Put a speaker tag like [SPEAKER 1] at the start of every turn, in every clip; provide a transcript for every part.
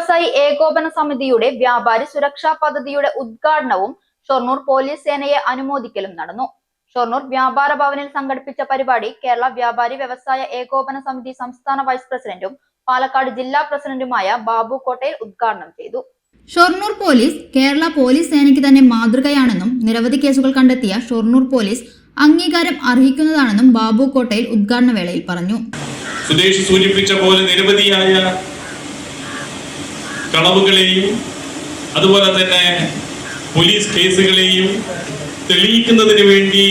[SPEAKER 1] വ്യവസായി ഏകോപന സമിതിയുടെ വ്യാപാരി സുരക്ഷാ പദ്ധതിയുടെ ഉദ്ഘാടനവും ഷൊർണൂർ പോലീസ് സേനയെ അനുമോദിക്കലും നടന്നു. ഷൊർണൂർ വ്യാപാര ഭവനിൽ സംഘടിപ്പിച്ച പരിപാടി കേരള വ്യാപാരി വ്യവസായ ഏകോപന സമിതി സംസ്ഥാന വൈസ് പ്രസിഡന്റും പാലക്കാട് ജില്ലാ പ്രസിഡന്റുമായ ബാബു കോട്ടയിൽ ഉദ്ഘാടനം ചെയ്തു. ഷൊർണൂർ പോലീസ് കേരള പോലീസ് സേനയ്ക്ക് തന്നെ മാതൃകയാണെന്നും നിരവധി കേസുകൾ കണ്ടെത്തിയ ഷൊർണൂർ പോലീസ് അംഗീകാരം അർഹിക്കുന്നതാണെന്നും ബാബു കോട്ടയിൽ ഉദ്ഘാടന വേളയിൽ പറഞ്ഞു.
[SPEAKER 2] സുദേശ് സൂചിപ്പിച്ച പോലെ നിരവധിയായ കളവുകളെയും അതുപോലെ തന്നെ പോലീസ് കേസുകളെയും തെളിയിക്കുന്നതിന് വേണ്ടി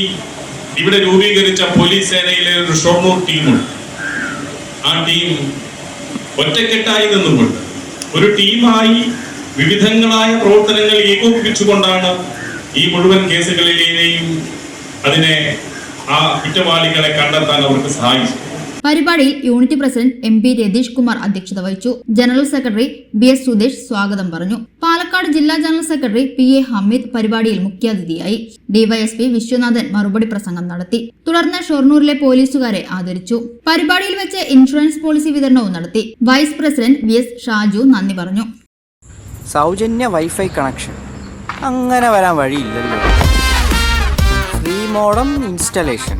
[SPEAKER 2] ഇവിടെ രൂപീകരിച്ച പോലീസ് സേനയിലെ ഒരു ഷൊർണൂർ ടീമുണ്ട്. ആ ടീം ഒറ്റക്കെട്ടായി നിന്നുകൊണ്ട് ഒരു ടീമായി വിവിധങ്ങളായ പ്രവർത്തനങ്ങൾ ഏകോപിപ്പിച്ചുകൊണ്ടാണ് ഈ മുഴുവൻ കേസുകളിലെയും അതിനെ ആ കുറ്റവാളികളെ കണ്ടെത്താൻ അവർക്ക് സഹായിച്ചത്.
[SPEAKER 1] പരിപാടിയിൽ unit president M P Ratheesh Kumar അധ്യക്ഷത വഹിച്ചു. General secretary B S Sudesh സ്വാഗതം പറഞ്ഞു. പാലക്കാട് ജില്ലാ general secretary P A Hameed പരിപാടിയിൽ മുഖ്യാതിഥിയായി. ഡിവൈഎസ്പി വിശ്വനാഥൻ മറുപടി പ്രസംഗം നടത്തി. തുടർന്ന് ഷൊർണൂരിലെ പോലീസുകാരെ ആദരിച്ചു. പരിപാടിയിൽ വെച്ച് ഇൻഷുറൻസ് പോളിസി വിതരണവും നടത്തി. Vice president V S Shaju നന്ദി പറഞ്ഞു.
[SPEAKER 3] സൗജന്യ വൈഫൈ കണക്ഷൻ. അങ്ങനെ വരാൻ വഴിയില്ലല്ലോ. Free modem installation.